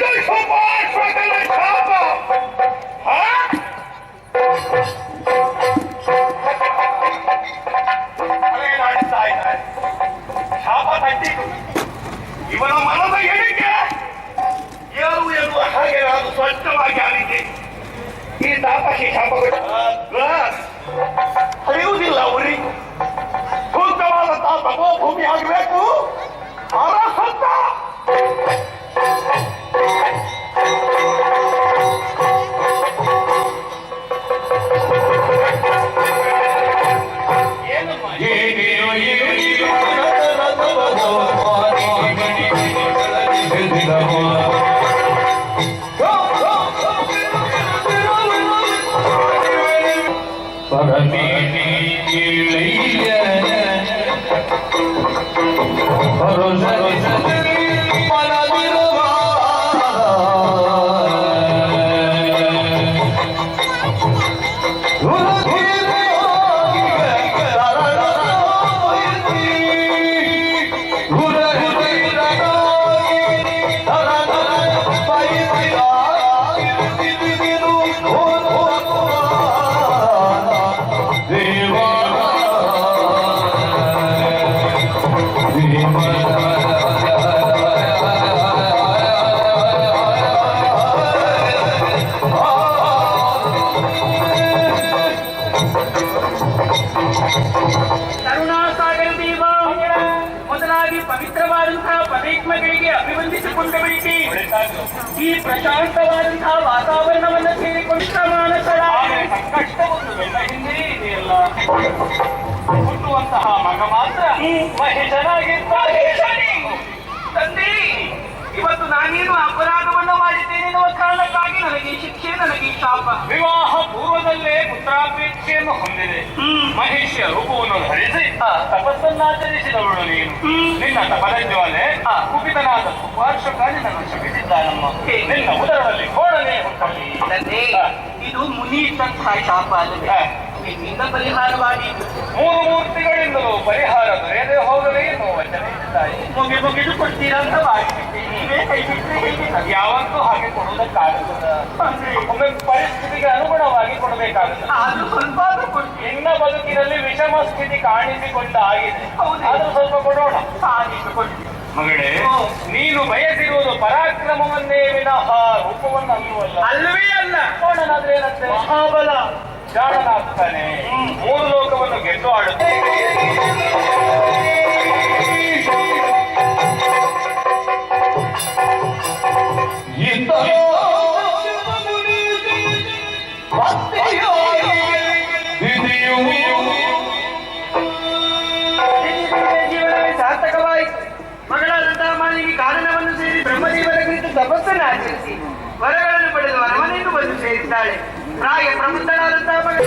Big Bang ಪ್ರಶಾಂತವಾದಂತಹ ವಾತಾವರಣವನ್ನು ಸೇರಿಕೊಂಡು ಸಮಾನ ಸ್ಥಳ ಕಷ್ಟವೊಂದು ಬೆಲ್ಲ ಹಿಂದೆ ಇದೆಯಲ್ಲ ಹುಟ್ಟುವಂತಹ ಮಗ ಮಾತ್ರ ಮಹಿಷನಾಗಿರ್ತಾರೆ ತಂದೆ ಇವತ್ತು ನಾನೇನು ಅಪರಾಧವನ್ನು ಮಾಡಿದ್ದೇನೆ ಎನ್ನುವ ಕಾರಣಕ್ಕಾಗಿ ನನಗೆ ಶಿಕ್ಷೆ ನನಗೆ ಶಾಪ. ವಿವಾಹ ಪೂರ್ವದಲ್ಲೇ ಪುತ್ರಾಪೇಕ್ಷೆಯನ್ನು ಹೊಂದಿದೆ. ಮಹಿಷ ರೂಪವನ್ನು ಧರಿಸಿ ತಪಸ್ಸನ್ನಾಚರಿಸಿದವಳು ನೀನು. ನಿನ್ನ ತಪದ ಜ್ವಾಲೆ ಕುಪಿತನಾದ ಸುಪಾರ್ಶ್ವಕ ನಿನ್ನನ್ನು ಶಪಿಸಿದ್ದಾನಮ್ಮ ನಿನ್ನ ಉದರದಲ್ಲಿ ಕೋಡನೆ ಹುಟ್ಟಲಿ ಇದು ಮುನಿ ಶಾಪ ಅಲ್ಲದೆ. ಹಾ. ನಿನ್ನಿಂದ ಪರಿಹಾರವಾಗಿ ಮೂರು ಮೂರ್ತಿಗಳಿಂದಲೂ ಪರಿಹಾರ ದೊರೆಯದೆ ಹೋಗಲಿ ಎನ್ನುವ ವಚನ ಇದ್ದಾಯಿ ಮುಗಿ ಮುಗಿದು ಕೊಡ್ತೀರಾ ಅಂತ ಭಾವಿಸಿದ್ದೆ ನೀವೇ ಕೈ ಬಿಟ್ಟರೆ ಹೇಗೆ ಯಾವತ್ತೂ ಹಾಗೆ ಕೊಡುವುದಕ್ಕಾಗುತ್ತದೆ ಒಮ್ಮೆ ಪರಿಸ್ಥಿತಿಗೆ ಅನುಗುಣವಾಗಿ ಕೊಡಬೇಕಾಗುತ್ತದೆ. ಅದು ಸ್ವಲ್ಪ ನಿನ್ನ ಬದುಕಿನಲ್ಲಿ ವಿಷಮ ಸ್ಥಿತಿ ಕಾಣಿಸಿಕೊಂಡ ಆಗಿದೆ ಅದು ಸ್ವಲ್ಪ ಕೊಡೋಣ. ಮಗಳೇ ನೀನು ಬಯಸಿರುವುದು ಪರಾಕ್ರಮವನ್ನೇ ವಿನಃ ರೂಪವನ್ನು ಅಲ್ಲವಲ್ಲ ಅಲ್ಲವೇ ಅಲ್ಲ. ನೋಡೋಣಾದ್ರೆ ಏನಂತೆ ಮಹಾಬಲ. ಜಾಣನಾಗ್ತಾನೆ ಮೂರು ಲೋಕವನ್ನು ಗೆದ್ದು ಆಡುತ್ತೆ ಜೀವನವೇ ಸಾರ್ಥಕವಾಯಿತು ಮಗಳಾದಂತಹ ಮಾಲಿಗೆ ಕಾರಣವನ್ನು ಸೇರಿ ಬ್ರಹ್ಮದೇವರ ಕುರಿತು ತಪಸ್ಸನ್ನು ಆಚರಿಸಿ ವರಗಳನ್ನು ಪಡೆದು ಅರಮನೆಯನ್ನು ಬಂದು ಸೇರಿದ್ದಾಳೆ. ಪ್ರಾಯ ಪ್ರಬುದ್ಧನಾದಂತಹ ಮಗ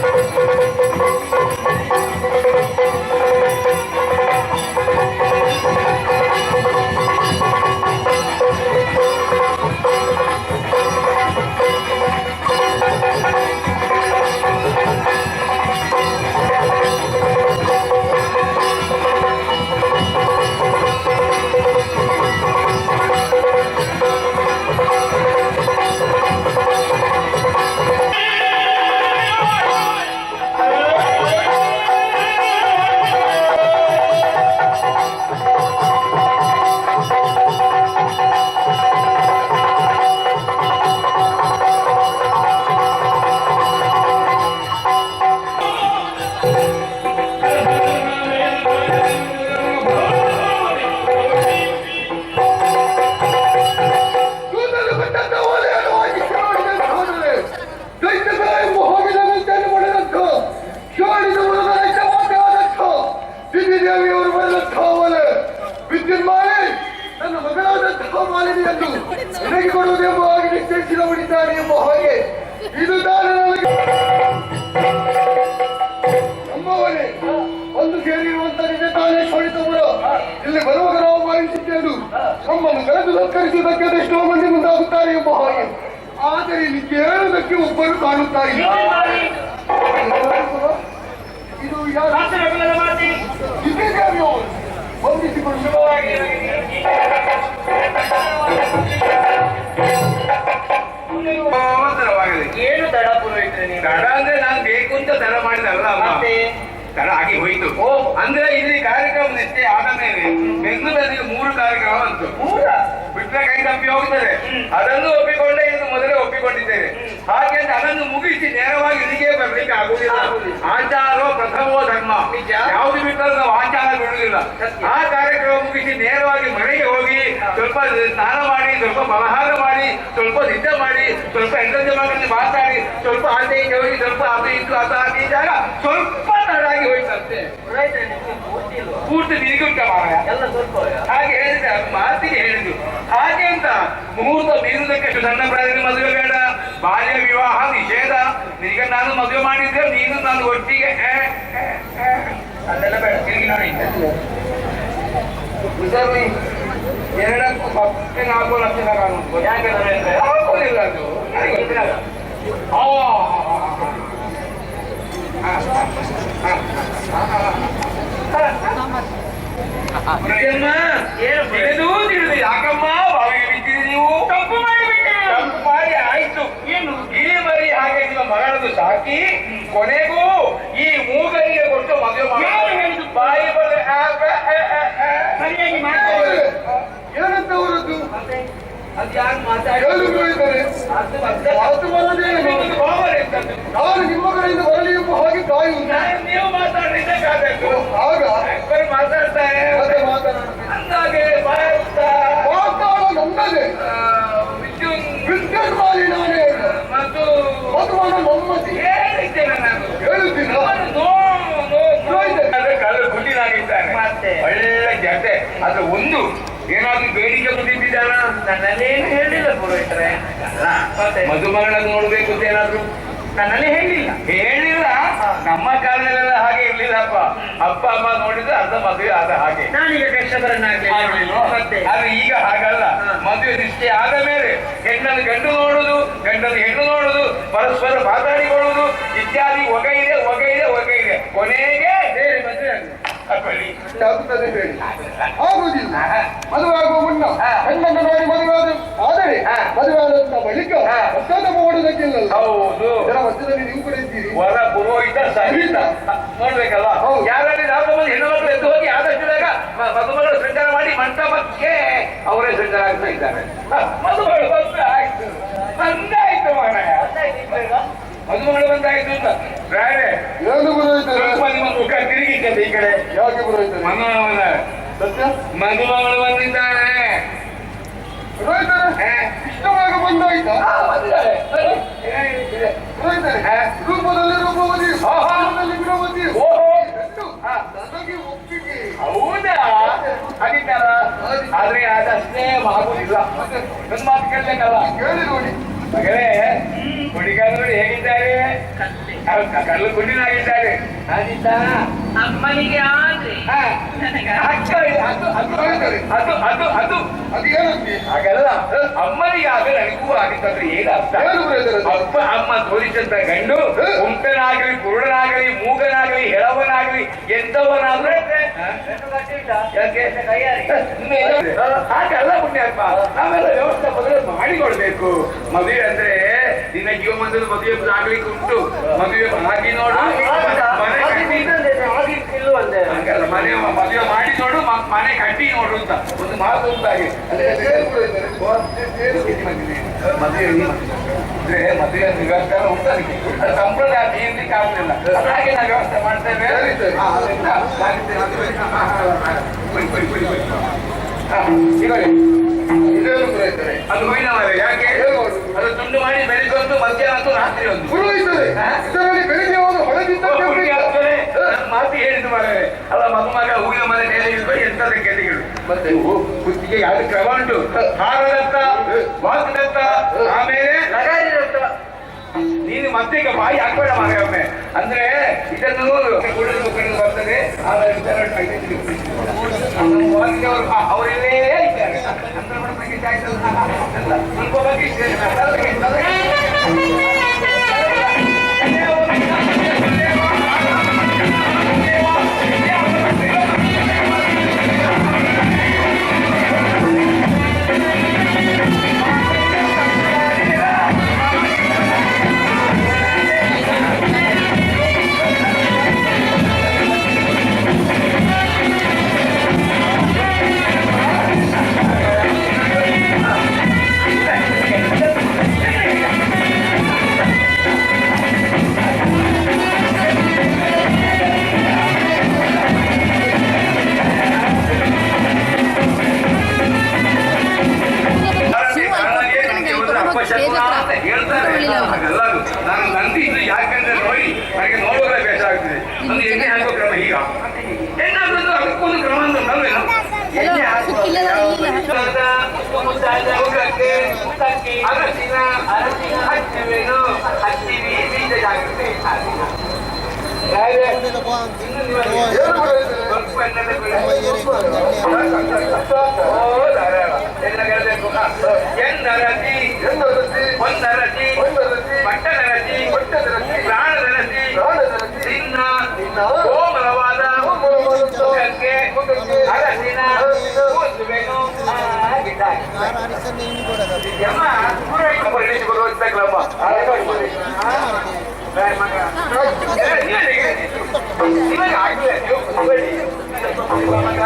ಆದರೆ ಇಲ್ಲಿ ಒಬ್ಬರು ಕಾಣುತ್ತಾ ಇಲ್ಲ. ಇದು ಯಾರು? ಅವಸರವಾಗಲಿ ಏನು ತಡ ಪುರೋಹಿತರೆ ನೀವು ತಡ ಅಂದ್ರೆ ನಾನು ಬೇಕು ಅಂತ ತಡ ಮಾಡಿದಲ್ಲ ಮತ್ತೆ? ತಡ ಆಗಿ ಹೋಯ್ತು. ಓ ಅಂದ್ರೆ ಇಲ್ಲಿ ಕಾರ್ಯಕ್ರಮ ನಿಶ್ಚಯ ಆದ ಮೇಲೆ ಬೆಂಗಳೂರಲ್ಲಿ ಮೂರು ಕಾರ್ಯಕ್ರಮ ಅಂತ ಮೂರ? ಬಿಟ್ಟರೆ ಕೈ ತಪ್ಪಿ ಹೋಗ್ತದೆ. ಅದನ್ನು ಒಪ್ಪಿಕೊಂಡೆ ಇದು ಮೊದಲೇ ಒಪ್ಪಿಕೊಂಡಿದ್ದೇನೆ ಹಾಗೆ ಅದನ್ನು ಮುಗಿಸಿ ನೇರವಾಗಿ ಇಲ್ಲಿಗೆ ಬರ್ಲಿಕ್ಕೆ ಆಗುದಿಲ್ಲ. ಆಚಾರ ಪ್ರಥಮೋ ಧರ್ಮ. ಯಾವುದು ಬಿಟ್ಟರೂ ನಾವು ಆಚಾರ ಬಿಡುವುದಿಲ್ಲ. ಆ ಆ ಕಾರ್ಯಕ್ರಮ ಮುಗಿಸಿ ನೇರವಾಗಿ ಮನೆಗೆ ಹೋಗಿ ಸ್ವಲ್ಪ ಸ್ನಾನ ಮಾಡಿ ಸ್ವಲ್ಪ ಫಲಹಾರ ಮಾಡಿ ಸ್ವಲ್ಪ ನಿದ್ದೆ ಮಾಡಿ ಸ್ವಲ್ಪ ಎಂಟರ್ಜಮಾಗಿ ಮಾತಾಡಿ ಸ್ವಲ್ಪ ಈಚೆ ಹೋಗಿ ಸ್ವಲ್ಪ ಅದು ಇದ್ದು ಅದು ಹಾಕಿದಾಗ ಇದ್ದಾಗ ಸ್ವಲ್ಪ ತಡಾಗಿ ಹೋಯ್ತಂತೆ. ಪೂರ್ತಿ ಸ್ವಲ್ಪ ಹಾಗೆ ಹೇಳಿದ ಮಾತಿಗೆ ಹೇಳಿದ್ರು ಹಾಗೆ ಅಂತ ಮುಹೂರ್ತ ಬೀರುವುದಕ್ಕೆ ಸಣ್ಣ ಪ್ರಾಯದಲ್ಲಿ ಮದುವೆ ಬೇಡ. ಬಾಲ್ಯ ವಿವಾಹ ನಿಷೇಧ. ಈಗ ನಾನು ಮದುವೆ ಮಾಡಿದ್ದೆ ನೀನು ನಾನು ಒಟ್ಟಿಗೆ. ಅದೆಲ್ಲ ಬೇಡ. ತಿರುಗಿ ನೋಡಿ. ಉಸರು ಎರಡಕ್ಕೂ ಮತ್ತೆ ನಾಲ್ಕು ಲಕ್ಷ ಕಾಣುವುದು ಯಾಕೆ ಆಗೋದಿಲ್ಲ ಅದು ಯಾಕಮ್ಮ ಬಾವಿಗೆ ಬಿದ್ದಿರಿ ನೀವು ತಪ್ಪು. ತಪ್ಪು ಮಾಡಿ ಆಯ್ತು ಏನು ಈ ಮರಿ ಹಾಗೆ ನಿಮ್ಮ ಮಗಳದು ಸಾಕಿ ಕೊನೆಗೂ ಈ ಮೂಗರಿಗೆ ಕೊಟ್ಟು ಮದುವೆ ಮಾಡಿ. ಯಾರು ಹೇಳಿದ್ದು? ಬಾಯಿ ಬಲೆ ಆ, ಬ, ಆ, ಆ, ಆ. ಸರಿಯಾಗಿ ಮಾತಾಡಿ. ಏನಂತ ಅವರದ್ದು ಅದು ಯಾರು ಮಾತಾಡಿ? ಹೇಳು ಹೇಳಿದ್ದಾರೆ? ಅದು ಮತ್ತೆ ಮಾತು ಬರದೇ ಏನು? ನಿಮ್ಮದು ಗೋಬರ್ ಎಂತದ್ದು? ನಾನು ನಿಮ್ಮ ಕಡೆಯಿಂದ ಬರಲಿ ಎಂಬ ಹಾಗೆ ನೀವು ಆಗ? ಮಾತಾಡ್ತಾರೆ ಮತ್ತೆ ಮಾತಾಡೋಣ. ಅಂದಾಗೆ ಬಾಯುತ್ತ ಮಾತಾಡ ನನ್ನದೇ. ವಿದ್ಯುತ್ ವಿದ್ಯುತ್ ಮಾಡಿ ನಾನೇ. ಮತ್ತು ಮದುವನ ನಮ್ಮದಿ ಹೇಳಿದ್ದೇನೆ ನಾನು. ಹೇಳುತ್ತೀನ ಒಳ್ಳೆ ಜತೆ ಅದು ಒಂದು ಏನಾದ್ರೂ ಬೇಡಿಕೆ ಬಂದಿದ್ದಾನ ನನ್ನಲ್ಲೇನು ಹೇಳಿಲ್ಲ ಪುರೋಹಿತರೆ. ಮಧುಮಗಳ ಮದುಮಗಳನ್ನ ನೋಡ್ಬೇಕು ಅಂತ ಏನಾದ್ರು? ನನ್ನಲ್ಲಿ ಹೇಳಿಲ್ಲ. ಹೇಳಿಲ್ಲ. ನಮ್ಮ ಕಾಲದಲ್ಲೆಲ್ಲ ಹಾಗೆ ಇರ್ಲಿಲ್ಲಪ್ಪ. ಅಪ್ಪ ಅಮ್ಮ ನೋಡಿದ್ರೆ ಅರ್ಧ ಮದುವೆ ಆದ ಹಾಗೆ. ನಾನೀಗ? ಮತ್ತೆ? ಆದ್ರೆ ಈಗ ಹಾಗಲ್ಲ. ಮದುವೆ ನಿಷ್ಠೆ ಆದ ಮೇಲೆ ಹೆಣ್ಣನ್ನು ಗಂಡು ನೋಡುದು ಗಂಡನ್ನು ಹೆಣ್ಣು ನೋಡುದು ಪರಸ್ಪರ ಮಾತಾಡಿಕೊಳ್ಳುವುದು ಇತ್ಯಾದಿ ಒಗ ಇದೆ ಒಗ ಇದೆ ಒಗ ಇದೆ ಕೊನೆಗೆ ಬೇರೆ ಮದುವೆ ಆಗುದು. ಆಗುತ್ತದೆ ಹೇಳಿ. ಆಗುವುದಿಲ್ಲ. ಮದುವೆ ಆಗುವ ಮುನ್ನ. ಹೆಣ್ಣನ್ನು ನೋಡಿ ಮದುವೆ ಆದ ಆದರೆ ಮದುವೆಯಾದಂತ ಮದುವೆ ಆದಂತ ಬಳಿಕ. ಒತ್ತಡ ಮಾಡುವುದಕ್ಕಿಲ್ಲ ಹೌದು. ಇದರ ಮಧ್ಯದಲ್ಲಿ ನೀವು ಕೂಡ ಇದ್ದೀರಿ. ವರ ಪುರೋಹಿತ ಸಹಿತ ನೋಡ್ಬೇಕಲ್ಲ ಹೌದು. ಯಾರಲ್ಲಿ ನಾವು ಮಂದಿ ಹೆಣ್ಣು ಮಕ್ಕಳು ಎದ್ದು ಹೋಗಿ ಆದಷ್ಟು ಬೇಗ ಮದುಮಗಳು ಶೃಂಗಾರ ಮಾಡಿ ಮಂಟಪಕ್ಕೆ ಅವರೇ ಸಂಚಾರ ಆಗ್ತಾ ಇದ್ದಾರೆ. ಮದುಮಗಳು ಬಂದ್ರೆ ಆಯ್ತು. ಬಂದಾಯ್ತು ಮಾರಾಯ ಮದುಮಗಳು ಬಂದಾಯ್ತು ಅಂತ. ಬೇರೆ ಏನು ಪುರೋಹಿತರೆ ಸ್ವಲ್ಪ ನಿಮ್ಮ ಮುಖ ತಿರುಗಿಟ್ಟದೆ ಈ ಕಡೆ. ಯಾಕೆ ಪುರೋಹಿತರೆ ಮನೋವನ ಸತ್ಯ? ಮದುಮಗಳು ಬಂದಿದ್ದಾನೆ ಇಷ್ಟವಾಗಿ ಬಂದಾಯ್ತಾ. ರೂಪದಲ್ಲಿ ರೂಪವತಿ ಆಹಾ. ರೂಪದಲ್ಲಿ ಗುಣವತಿ ಓಹೋ. ನನಗೆ ಒಪ್ಪಿಗೆ. ಹೌದಾ? ಹಾಗಿದ್ದಾರ? ಆದ್ರೆ ಅದಷ್ಟೇ ಆಗುದಿಲ್ಲ ನನ್ನ ಮಾತು ಕೇಳಬೇಕಲ್ಲ? ಕೇಳಿ ನೋಡಿ. ಮಗಳೇ ಹುಡುಗರು ಹೇಗಿದ್ದಾರೆ? ಕಲ್ಲು ಗುಂಡಿನಾಗಿದ್ದಾರೆ ಅಮ್ಮನಿಗೆ ಆದ್ರೆ. ಅದು ಅದು ಅದು ಅದು ಏನಂತೆ ಹಾಗಲ್ಲ ಅಮ್ಮನಿಗೆ ಆಗ ನನಗೂ ಆಗಿತ್ತಂದ್ರೆ ಏನರ್ಥ? ಅಪ್ಪ ಅಮ್ಮ ತೋರಿಸಂತ ಗಂಡು ಉಂಟನಾಗಲಿ ಕುರುಡನಾಗಲಿ ಮೂಗನಾಗಲಿ ಹೆಳವನಾಗಲಿ ಎಂತವನಾದ್ರೆ ಯಾಕೆ? ಹಾಗಲ್ಲ ಪುಣ್ಯಾತ್ಮ. ನಾವೆಲ್ಲ ವ್ಯವಸ್ಥೆ ಮೊದಲು ಮಾಡಿಕೊಳ್ಬೇಕು. ಮದುವೆ ಅಂದ್ರೆ ನಿನ್ನ ಜೀವಮಾನದಲ್ಲಿ ಮದುವೆ ಆಗ್ಲಿಕ್ಕೆ ಉಂಟು ಮದುವೆ ಆಗಿ ನೋಡು. ಮನೆ ಹಂಗಲ್ಲ ಮನೆ ಮದುವೆ ಮಾಡಿ ನೋಡು ಮ- ಮನೆ ಕಟ್ಟಿ ನೋಡು ಅಂತ. ಒಂದು ಮಾತು ಅಂದ್ರೆ? ಮದುವೆ ಅಂದ್ರೆ ಮದುವೆ ವ್ಯವಸ್ಥೆ ಉಂಟು ಅದಕ್ಕೆ ಅದು ಸಂಪ್ರದಾಯ ನಿಯಂತ್ರಿಕ ಆಗಲಿಲ್ಲ ಹಾಗೆ ನಾವು ವ್ಯವಸ್ಥೆ ಮಾಡ್ತೇವೆ. ಅದು ಹೋಯ್ನ ಯಾಕೆ? ಅದು ತುಂಡು ಮಾಡಿ ಬೆಳಿಗ್ಗೆ ಒಂದು ಮಧ್ಯಾಹ್ನ ಒಂದು ರಾತ್ರಿ ಒಂದು. ಬೆಳಿಗ್ಗೆ ಒಂದು ಹೊಳೆದಿದ್ದಂತೆ ಹುಡುಗಿ ಉಂಟು. ಆಗ್ತದೆ. ನನ್ನ ಮಾತು ಹೇಳಿದ್ದು ಮಾರೇ. ಅಲ್ಲ ಮದುಮಗ ಹೂವಿನ ಮನೆ ಮೇಲೆ ಇಲ್ವ ಎಂತದ ಕೇಳಿಗಳು. ಮತ್ತೆ? ಕುತ್ತಿಗೆ ಯಾರು ಕ್ರಮ ಉಂಟು? ಹಾರದತ್ತ ವಾಸದತ್ತ ಆಮೇಲೆ ನೀನು ಮತ್ತೆ ಈಗ ಬಾಯಿ ಹಾಕ್ಬೇಡ ಮಾರೆ ಒಮ್ಮೆ ಅಂದ್ರೆ ಇದನ್ನು ಕುಡಿದು ಕುಡಿದು ಬರ್ತದೆ. ಆಮೇಲೆ ಇದನ್ನು ಕೈಯಲ್ಲಿ ನಮ್ಮ ಮೋದಿಯವರು ಆ, ಅವರಿಲ್ಲೇ ಇದ್ದಾರೆ. ಸ್ವಲ್ಪ ಬಗ್ಗೆ ಜಾಗ್ರತೆ ಏನು ಬರೆಯುತ್ತೀರಿ? ಸ್ವಲ್ಪ ಎಣ್ಣೆ ಬಿಡು. ಕಷ್ಟ ಆಗ್ತದೆ. ಓ, ಧಾರಾಳ. ಎಲ್ಲ ಗೆಳಬೇಕು. ಹ. ಎಂದರಸಿ ಎಂದರಸಿ, ಒಂದರಸಿ ಒಂದರಸಿ, ಪಟ್ಟದರಸಿ ಪಟ್ಟದರಸಿ, ಪ್ರಾಣದರಸಿ ಪ್ರಾಣದರಸಿ, ನಿನ್ನ ನಿನ್ನ ಕೋಮಲವಾದ ಕೋಮಲವಾದಂಥ ಮುಖಕ್ಕೆ ಮುಖಕ್ಕೆ ಅರಸಿನ ಅರಸಿನ ಕೂಸುವೆನು. ಆ, ಆಗಿದ್ದಾಗಿ. ಯಮ್ಮ, ಪುರೋಹಿತ ಪರಿಣಿತಿ ಬರುವಂತಕ್ರಮ. ಆ, ನೋಡಿ. ಆ, ಬಾಯ್ ಮಗ. ಏ, ನಿನಗೆ ನಿಮಗೆ ಆಗ್ಲಿಲ್ಲ, ನೀವು ಕೂತ್ಕೊಳ್ಳಿ. ಮಗ.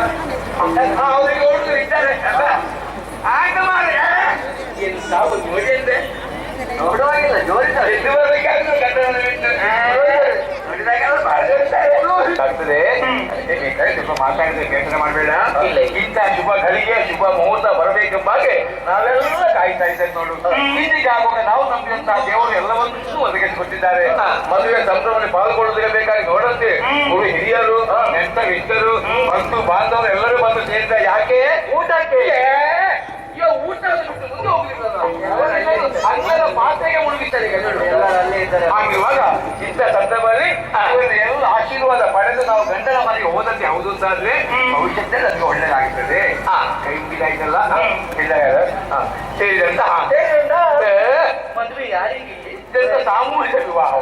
ಆ, ಅವ್ರಿಗೆ ಹುಡುಗರು ಇದ್ದಾರೆ ಅಲ್ಲ? ಆಗ ಮಾರ್ರೆ. ಎಂತ ಒಂದು ನೋಡಿ ಅಂದೆ. ನೋಡುವಾಗಿಲ್ಲ ಜೋರಿದ್ದಾರೆ ಇದುವರೆಗಾದ್ರೂ ಗಂಡನನ್ನು ಬಿಟ್ಟು. ಆ, ನೋಡಿದಾಗೆಲ್ಲ ಬಹಳ ಜೋರಿದ್ದಾರೆ. ಆಗ್ತದೆ ಸ್ವಲ್ಪ ಮಾತಾಡಿದ್ರೆ ಬೇಸರ ಮಾಡಬೇಡ. ಇಂಥ ಶುಭ ಘಳಿಗೆ ಶುಭ ಮುಹೂರ್ತ ಬರಬೇಕೆಂಬಾಗೆ ನಾವೆಲ್ಲ ಕಾಯ್ತಾ ಇದ್ದೇವೆ ನೋಡು. ಇದೀಗ ಆಗುವಾಗ ನಾವು ನಂಬಿದಂತಹ ದೇವರು ಎಲ್ಲವನ್ನೂ ಒದಗಿಸಿಕೊಟ್ಟಿದ್ದಾರೆ ಮದುವೆ ಸಂಭ್ರಮದಲ್ಲಿ ಪಾಲ್ಗೊಳ್ಳುವುದಕ್ಕೆ ಬೇಕಾಗಿ ನೋಡಂತೆ. ಗುರು ಹಿರಿಯರು ನೆಂಟ ಹಿಟ್ಟರು ಬಂಧು ಬಾಂಧವರು ಎಲ್ಲರೂ ಬಂದು ಸೇರಿದ ಯಾಕೆ? ಊಟಕ್ಕೆ. ಊಟ ಮುಂದೆ ಹೋಗ್ಲಿಲ್ಲ ಮಾತೆಗೆ ಮುಳುಗಿದ್ದಾರೆ ನೋಡು. ಅಲ್ಲೇ ಇದ್ದಾರೆ. ಹಾಗಿರುವಾಗ ಇಂಥ ಸಂದರ್ಭದಲ್ಲಿ ಇವರ ಎಲ್ಲ ಪಡೆದು ನಾವು ಗಂಡನ ಮನೆಗೆ ಹೋದಂತೆ ಹೌದು ಅಂತಾದ್ರೆ ಭವಿಷ್ಯದಲ್ಲಿ ನಮಗೆ ಒಳ್ಳೇದಾಗುತ್ತದೆ ಕೈ ಮುಗಿದಾಯ್ತಲ್ಲ ಸೇರಿದಂತ ಮದುವೆ ಯಾರಿಗೆ ಇಲ್ಲಿ? ಸಾಮೂಹಿಕ ವಿವಾಹ?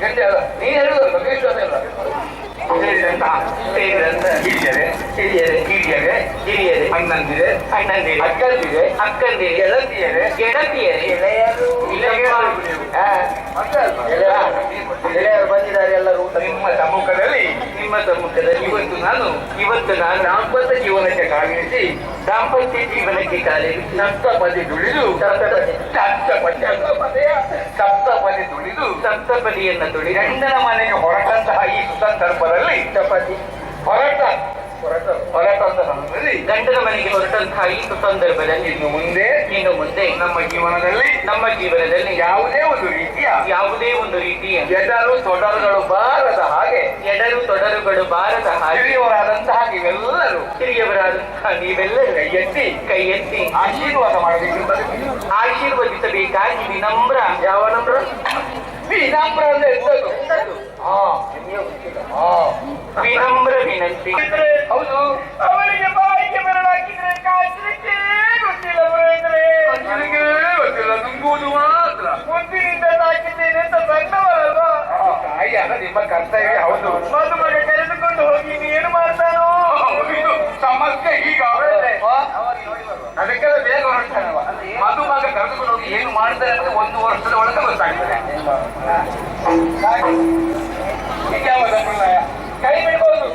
ಗಂಡ. ನೀನ್ ವಿಶ್ವಾಸ ಇಲ್ಲ ಸೇರಿದಂತ ಸೇರಿದಂತ ಹಿರಿಯರೆ ಹಿರಿಯರೆ ಹಿರಿಯರೆ ಹಿರಿಯರೆ ಅಣ್ಣಂದಿರೆ? ಅಣ್ಣಂದಿರೆ? ಅಕ್ಕಂದಿರೆ? ಅಕ್ಕಂದಿರೆ? ಗೆಳತಿಯರೆ? ಗೆಳತಿಯರೆ? ಹಾ. ಗೆಳೆಯರು ಬಂದಿದ್ದಾರೆ ಎಲ್ಲರೂ ಊಟ ನಿಮ್ಮ ಸಮ್ಮುಖದಲ್ಲಿ ನಿಮ್ಮ ಸಮ್ಮುಖದಲ್ಲಿ ಇವತ್ತು ನಾನು ಇವತ್ತು ನಾನು ದಾಂಪತ್ಯ ಜೀವನಕ್ಕೆ ಕಾಗಿರಿಸಿ ದಾಂಪತ್ಯ ಜೀವನಕ್ಕೆ ಕಾಲೇ ಸಪ್ತಪದಿ ದುಡಿದು ಸಪ್ತಪದಿ. ಸಪ್ತಪದಿ ಸಪ್ತಪದಿ ದುಡಿದು ಸಪ್ತಪದಿಯನ್ನು ದುಡಿ ಗಂಡನ ಮನೆಗೆ ಹೊರಟಂತಹ ಈ ಸಂದರ್ಭದಲ್ಲಿ ಸಪ್ತಪದಿ ಹೊರಟ ಹೊರಟ ಹೊರಟಂತ ಸಂದರ್ಭದಲ್ಲಿ ಗಂಡನ ಮನೆಗೆ ಹೊರಟಂತಹ ಈ ಸಂದರ್ಭದಲ್ಲಿ ಇನ್ನು ಮುಂದೆ ಇನ್ನು ಮುಂದೆ ನಮ್ಮ ಜೀವನದಲ್ಲಿ ನಮ್ಮ ಜೀವನದಲ್ಲಿ ಯಾವುದೇ ಒಂದು ರೀತಿಯ ಯಾವುದೇ ಒಂದು ರೀತಿಯ ಎಡರು ತೊಡರುಗಳು ಬಾರದ ಹಾಗೆ ಎಡರು ತೊಡರುಗಳು ಬಾರದ ಹಾಗೆ ಹಿರಿಯವರಾದಂತಹ ನೀವೆಲ್ಲರೂ ಹಿರಿಯವರಾದಂತಹ ನೀವೆಲ್ಲರೂ ಕೈ ಎತ್ತಿ ಕೈ ಎತ್ತಿ ಆಶೀರ್ವಾದ ಮಾಡಬೇಕು ಆಶೀರ್ವದಿಸಬೇಕಾಗಿ ವಿನಮ್ರ ಯಾವ ನಮ್ರ ವಿನಮ್ರ ಅಂದ್ರೆ ಎಂತದ್ದು? ಹಾ ಹಾ ವಿನಮ್ರ ವಿನಂತಿ. ಹೌದು. ಅವರಿಗೆ ಬಾಯಿಗೆ ಬರಲಾಕಿದ್ರೆ ಬರೋದ್ರೆ ನನಗೆ ಗೊತ್ತಿಲ್ಲ ನುಂಗುವುದು ಮಾತ್ರ. ಮುಂದಿನಿಂದ ಸಾಕಿದ್ದೇನೆ ಅಂತ ಸಣ್ಣವರಲ್ವಾ? ತಾಯಿ ಅಲ್ಲ ನಿಮ್ಮ ಕರ್ತವ್ಯ ಹೌದು. ಮದುಮಗ ಕರೆದುಕೊಂಡು ಹೋಗಿ ಏನು ಮಾಡ್ತಾನೋ? ಇದು ಸಮಸ್ಯೆ ಈಗ. ಅದಕ್ಕೆಲ್ಲ ಬೇಗ ಹೊರಡ್ತಾನವ. ಮದುಮಗ ಕರೆದುಕೊಂಡು ಹೋಗಿ ಏನು ಮಾಡ್ತಾರೆ ಅಂತ ಒಂದು ವರ್ಷದ ಒಳಗೆ ಗೊತ್ತಾಗ್ತದೆ. ಈಗ ಯಾವ ಸಂಪ್ರದಾಯ? ಕೈ ಬಿಡ್ಬೋದು.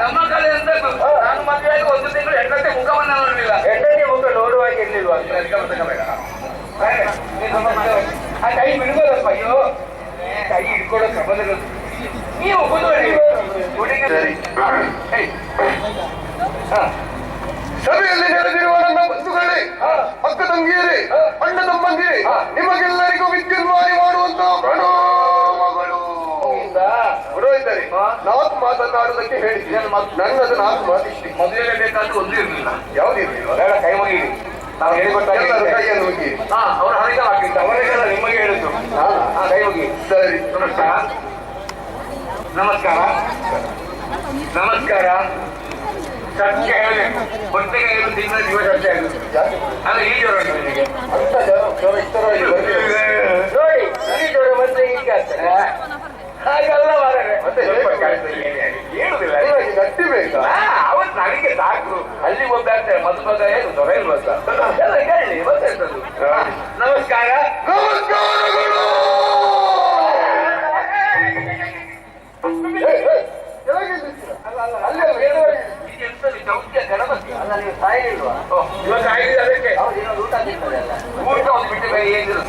ನಮ್ಮ ಕಲೆ ಎಂತದ್ದು ನಾನು ಮದುವೆಯಾಗಿ ಒಂದು ತಿಂಗಳು ಹೆಂಡತಿ ಮುಖವನ್ನ ನೋಡಲಿಲ್ಲ. ಮುಖ ನೋಡುವಾಗ ಇರ್ಲಿಲ್ವಾ. ಆ ಕೈ ಬಿಡ್ಬೋದಪ್ಪ ಅಯ್ಯೋ ಕೈ ಹಿಡ್ಕೊಳ್ಳೋ ನೀವು ಸಭೆಯಲ್ಲಿ ನೆರೆದಿರುವ ನನ್ನ ಬಂಧುಗಳೇ ಅಕ್ಕ ತಂಗಿಯರೇ ಅಣ್ಣ ತಮ್ಮಂದಿರೇ ನಿಮಗೆಲ್ಲರಿಗೂ ವಿದ್ಯುನ್ಮಾನಿ ಮಾಡುವಂತ ಪುರೋಹಿತರೆ ನಾಲ್ಕು ಮಾತನಾಡುವುದಕ್ಕೆ ಮತ್ತೆ ನನ್ನದು ನಾಲ್ಕು ಮಾತಿಷ್ಟೇ ಮೊದಲೇ ಬೇಕಾದ್ರೆ ಒಂದು ಇರಲಿಲ್ಲ. ಯಾವ್ದು ಬೇಡ ಕೈ ಮುಗಿರಿ ನಾವು ಎಲ್ಲರೂ ಹೇಳಿಕೊಟ್ಟಾಗ ಕೈಯನ್ನು ಮುಗಿ ಹಾ ಅವ್ರ ಹಣಿಗೆ ಹಾಕಿದ್ದ ಅವರಿಗೆಲ್ಲ ನಿಮಗೆ ಹೇಳಿದ್ದು ಹಾ. ಕೈ ಮುಗಿ ಸರಿ. ನಮಸ್ಕಾರ. ನಮಸ್ಕಾರ. ನಮಸ್ಕಾರ. ಚರ್ಚೆ ಹೇಳಬೇಕು ಹೊಟ್ಟೆಗೆ ಏನು ದಿನ ಜೀವ ಚರ್ಚೆ ಆಗುತ್ತೆ? ಅಂದ್ರೆ ಈ ಜ್ವರ ಅಂತ ಜ್ವರ ಇಷ್ಟರ ನೋಡಿ ಈ ಜ್ವರ ಬಂದ್ರೆ ಹೀಗೆ ಆಗ್ತದೆ. ಹಾಗಲ್ಲ ಮಾರ್ರೆ. ಮತ್ತೆ ಸ್ವಲ್ಪ ಏನೇ. ಹೇಳುದಿಲ್ಲ ಗಟ್ಟಿ ಬೇಕಾ ಅವತ್ತು ನನಗೆ ಸಾಕು ಅಲ್ಲಿ ಒಬ್ಬಾಗ್ತಾರೆ ಮದುಮಗ ಏನು ದೊರೆ ಇಲ್ವ ಅಂತ ಎಲ್ಲ ಹೇಳಿ ಮತ್ತೆ? ನಮಸ್ಕಾರ ನಮಸ್ಕಾರಗಳು ಅಲ್ಲ. ಅಲ್ಲಿ ಅಲ್ಲ, ಎಂತದು ಚೌಕ್ಯ ಗಣಪತಿ. ಅಲ್ಲ ನೀವು ಇವಾಗ ಆಗಿದೆ ಅದಕ್ಕೆ. ಹೌದು ಇನ್ನೊಂದು ಊಟ ಅಲ್ಲ. ಊಟ ಒಂದು ಬಿಟ್ಟು ಬೇರೆ ಏನಿಲ್ಲ.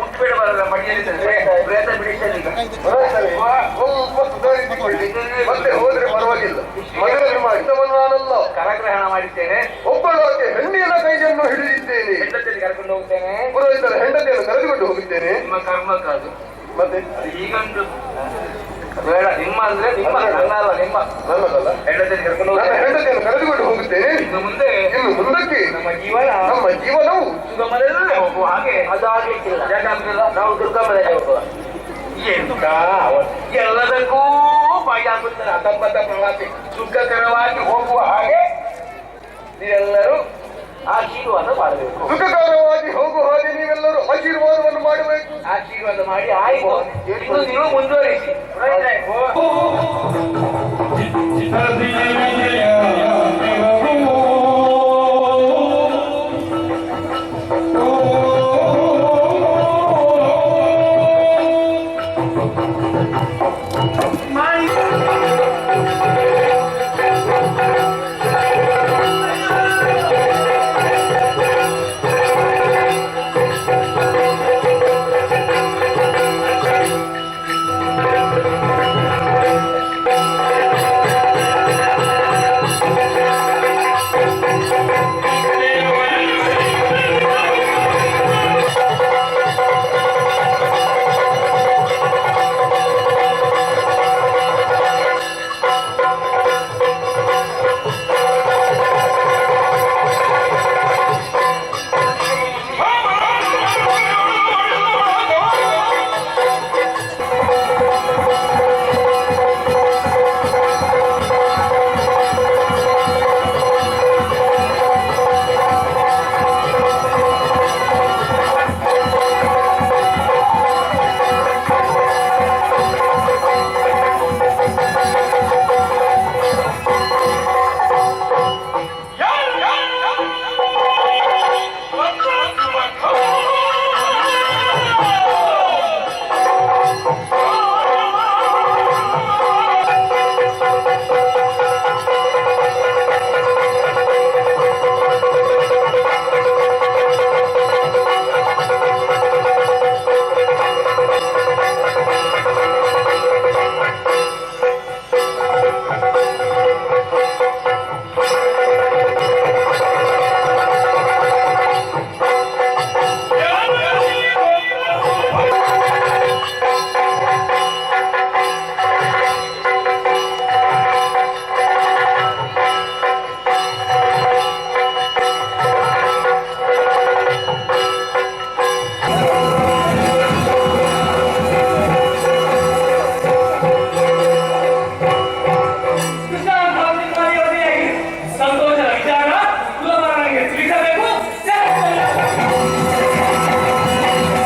ಮುಟ್ಟು ಬಿಡ ಬರಲ್ಲ ಮಡಿಯಲ್ಲಿ ಪ್ರೇತ ಬಿಡಿಸಲಿಲ್ಲ ಪುರೋಹಿತರೆ, ಸ್ವಲ್ಪ ಸುಧಾರಿಸಿಕೊಳ್ಳಿ. ಮತ್ತೆ ಹೋದ್ರೆ ಪರವಾಗಿಲ್ಲ. ಮದುವೆ ನಾನಲ್ಲ ಕರಗ್ರಹಣ ಮಾಡಿದ್ದೇನೆ ಹೆಣ್ಣಿನ ಕೈಯನ್ನು ಹಿಡಿದಿದ್ದೇನೆ. ಹೆಂಡತಿಯಲ್ಲಿ ಕರ್ಕೊಂಡು ಹೋಗ್ತೇನೆ. ಪುರೋಹಿತರ ಹೆಂಡತಿಯನ್ನು ಕರೆದುಕೊಂಡು ಹೋಗಿದ್ದೇನೆ. ನಿಮ್ಮ ಕರ್ಮಕ್ಕಾದು ಮತ್ತೆ? ಈಗ ಈಗಂಟು ಬೇಡ ನಿಮ್ಮ ಅಂದ್ರೆ ನಿಮ್ಮ ಅಲ್ಲ ನಿಮ್ಮ. ನನ್ನದಲ್ಲ ಕರ್ಕೊಂಡು ಹೆಂಡತಿಯನ್ನು ಕರೆದುಕೊಂಡು ಹೋಗುತ್ತೇನೆ. ಇನ್ನು ಮುಂದೆ ಇನ್ನು ಮುಂದಕ್ಕೆ ನಮ್ಮ ಜೀವನ ನಮ್ಮ ಜೀವನವು ಸುಗಮದಲ್ಲೇ ಹೋಗುವ ಹಾಗೆ ಅದು ಆಗ್ಲಿಕ್ಕಿಲ್ಲ ಯಾಕಂದ್ರೆ ನಾವು ದುರ್ಗಾ ಹೋಗುವ. ಎಂತ ಎಲ್ಲದಕ್ಕೂ ಆಗುತ್ತದೆ ಅತಂಬತ ಪ್ರವಾಸಿ ಸುಖಕರವಾಗಿ ಹೋಗುವ ಹಾಗೆ ನೀವೆಲ್ಲರೂ ಆಶೀರ್ವಾದ ಮಾಡಬೇಕು. ಸುಖಕರವಾಗಿ ಹೋಗುವ ಹಾಗೆ ನೀವೆಲ್ಲರೂ ಆಶೀರ್ವಾದವನ್ನು ಮಾಡಬೇಕು. ಆಶೀರ್ವಾದ ಮಾಡಿ ಆಯ್ತು. ಇನ್ನು ನೀವು ಮುಂದುವರಿಸಿ.